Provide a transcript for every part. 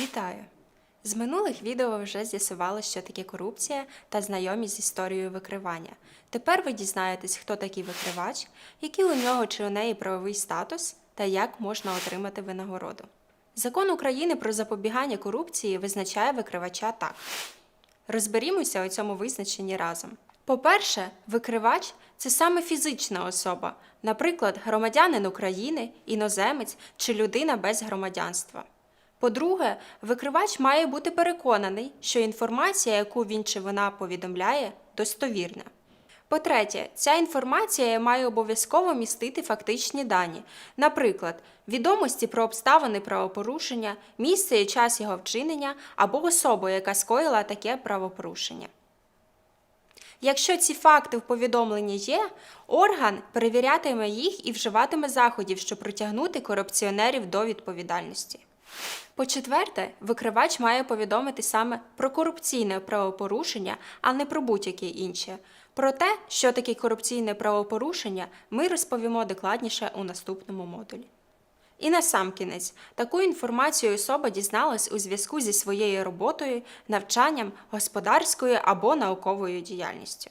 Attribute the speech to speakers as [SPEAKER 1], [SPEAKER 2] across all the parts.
[SPEAKER 1] Вітаю! З минулих відео ви вже з'ясували, що таке корупція та знайомі з історією викривання. Тепер ви дізнаєтесь, хто такий викривач, який у нього чи у неї правовий статус та як можна отримати винагороду. Закон України про запобігання корупції визначає викривача так. Розберімося у цьому визначенні разом. По-перше, викривач це саме фізична особа, наприклад, громадянин України, іноземець чи людина без громадянства. По-друге, викривач має бути переконаний, що інформація, яку він чи вона повідомляє, достовірна. По-третє, ця інформація має обов'язково містити фактичні дані, наприклад, відомості про обставини правопорушення, місце і час його вчинення або особу, яка скоїла таке правопорушення. Якщо ці факти в повідомленні є, орган перевірятиме їх і вживатиме заходів, щоб притягнути корупціонерів до відповідальності. По-четверте, викривач має повідомити саме про корупційне правопорушення, а не про будь-яке інше. Про те, що таке корупційне правопорушення, ми розповімо докладніше у наступному модулі. І насамкінець, таку інформацію особа дізналась у зв'язку зі своєю роботою, навчанням, господарською або науковою діяльністю.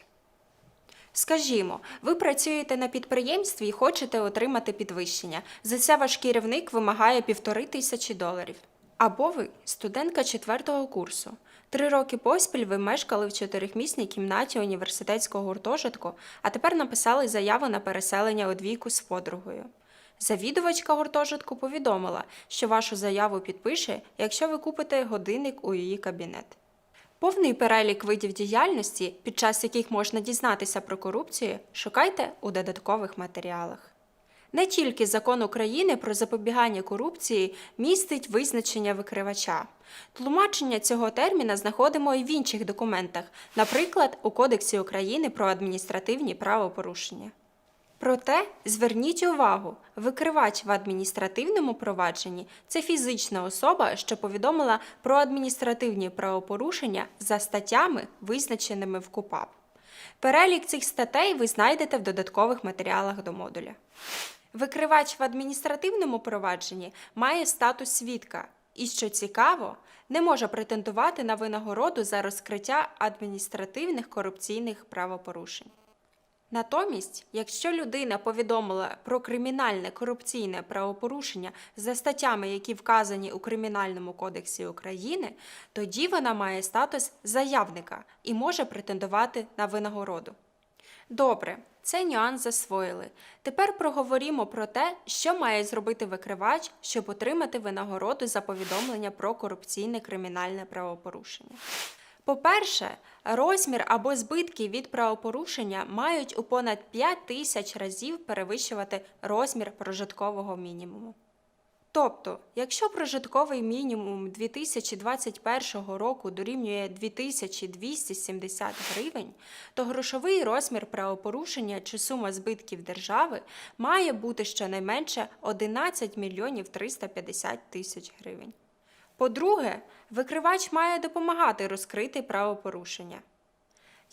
[SPEAKER 1] Скажімо, ви працюєте на підприємстві і хочете отримати підвищення. За це ваш керівник вимагає півтори тисячі доларів. Або ви студентка четвертого курсу. Три роки поспіль ви мешкали в чотирихмісній кімнаті університетського гуртожитку, а тепер написали заяву на переселення у двійку з подругою. Завідувачка гуртожитку повідомила, що вашу заяву підпише, якщо ви купите годинник у її кабінет. Повний перелік видів діяльності, під час яких можна дізнатися про корупцію, шукайте у додаткових матеріалах. Не тільки закон України про запобігання корупції містить визначення викривача. Тлумачення цього терміна знаходимо і в інших документах, наприклад, у Кодексі України про адміністративні правопорушення. Проте зверніть увагу, викривач в адміністративному провадженні це фізична особа, що повідомила про адміністративні правопорушення за статтями, визначеними в КУПАП. Перелік цих статей ви знайдете в додаткових матеріалах до модуля. Викривач в адміністративному провадженні має статус свідка і, що цікаво, не може претендувати на винагороду за розкриття адміністративних корупційних правопорушень. Натомість, якщо людина повідомила про кримінальне корупційне правопорушення за статтями, які вказані у Кримінальному кодексі України, тоді вона має статус заявника і може претендувати на винагороду. Добре, цей нюанс засвоїли. Тепер проговоримо про те, що має зробити викривач, щоб отримати винагороду за повідомлення про корупційне кримінальне правопорушення. По-перше, розмір або збитки від правопорушення мають у понад 5 тисяч разів перевищувати розмір прожиткового мінімуму. Тобто, якщо прожитковий мінімум 2021 року дорівнює 2270 гривень, то грошовий розмір правопорушення чи сума збитків держави має бути щонайменше 11 мільйонів 350 тисяч гривень. По-друге, викривач має допомагати розкрити правопорушення.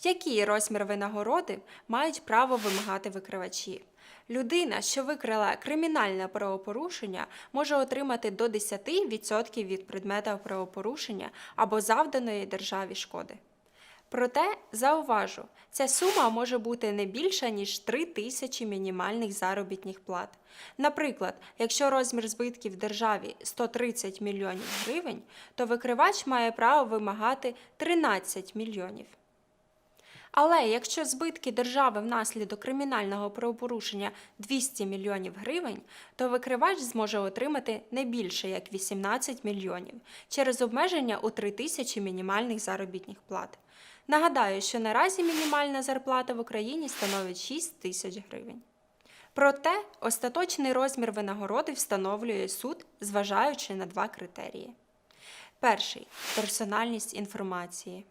[SPEAKER 1] Який розмір винагороди мають право вимагати викривачі? Людина, що викрила кримінальне правопорушення, може отримати до 10% від предмета правопорушення або завданої державі шкоди. Проте, зауважу, ця сума може бути не більша, ніж 3 тисячі мінімальних заробітних плат. Наприклад, якщо розмір збитків державі 130 мільйонів гривень, то викривач має право вимагати 13 мільйонів. Але якщо збитки держави внаслідок кримінального правопорушення 200 мільйонів гривень, то викривач зможе отримати не більше як 18 мільйонів через обмеження у 3 тисячі мінімальних заробітних плат. Нагадаю, що наразі мінімальна зарплата в Україні становить 6 тисяч гривень. Проте остаточний розмір винагороди встановлює суд, зважаючи на два критерії. Перший персональність інформації.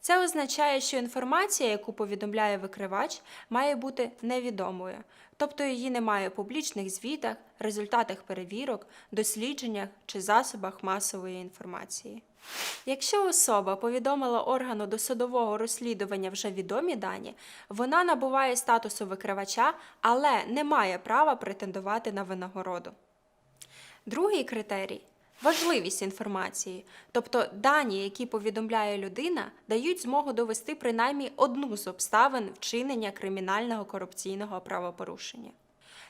[SPEAKER 1] Це означає, що інформація, яку повідомляє викривач, має бути невідомою, тобто її немає у публічних звітах, результатах перевірок, дослідженнях чи засобах масової інформації. Якщо особа повідомила органу досудового розслідування вже відомі дані, вона набуває статусу викривача, але не має права претендувати на винагороду. Другий критерій важливість інформації, тобто дані, які повідомляє людина, дають змогу довести принаймні одну з обставин вчинення кримінального корупційного правопорушення.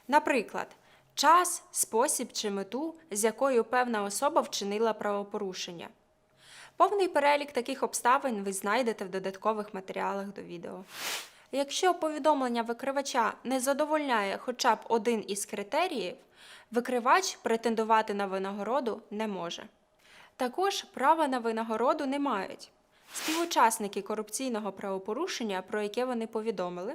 [SPEAKER 1] Наприклад, час, спосіб чи мету, з якою певна особа вчинила правопорушення. Повний перелік таких обставин ви знайдете в додаткових матеріалах до відео. Якщо повідомлення викривача не задовольняє хоча б один із критеріїв, викривач претендувати на винагороду не може. Також права на винагороду не мають. Співучасники корупційного правопорушення, про яке вони повідомили,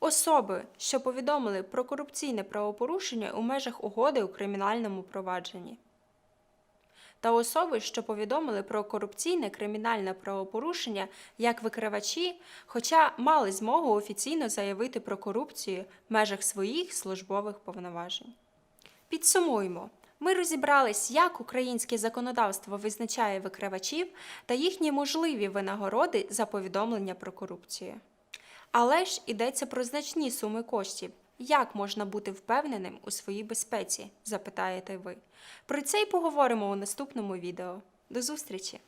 [SPEAKER 1] особи, що повідомили про корупційне правопорушення у межах угоди у кримінальному провадженні та особи, що повідомили про корупційне кримінальне правопорушення як викривачі, хоча мали змогу офіційно заявити про корупцію в межах своїх службових повноважень. Підсумуємо. Ми розібрались, як українське законодавство визначає викривачів та їхні можливі винагороди за повідомлення про корупцію. Але ж йдеться про значні суми коштів. Як можна бути впевненим у своїй безпеці? запитаєте ви. Про це й поговоримо у наступному відео. До зустрічі!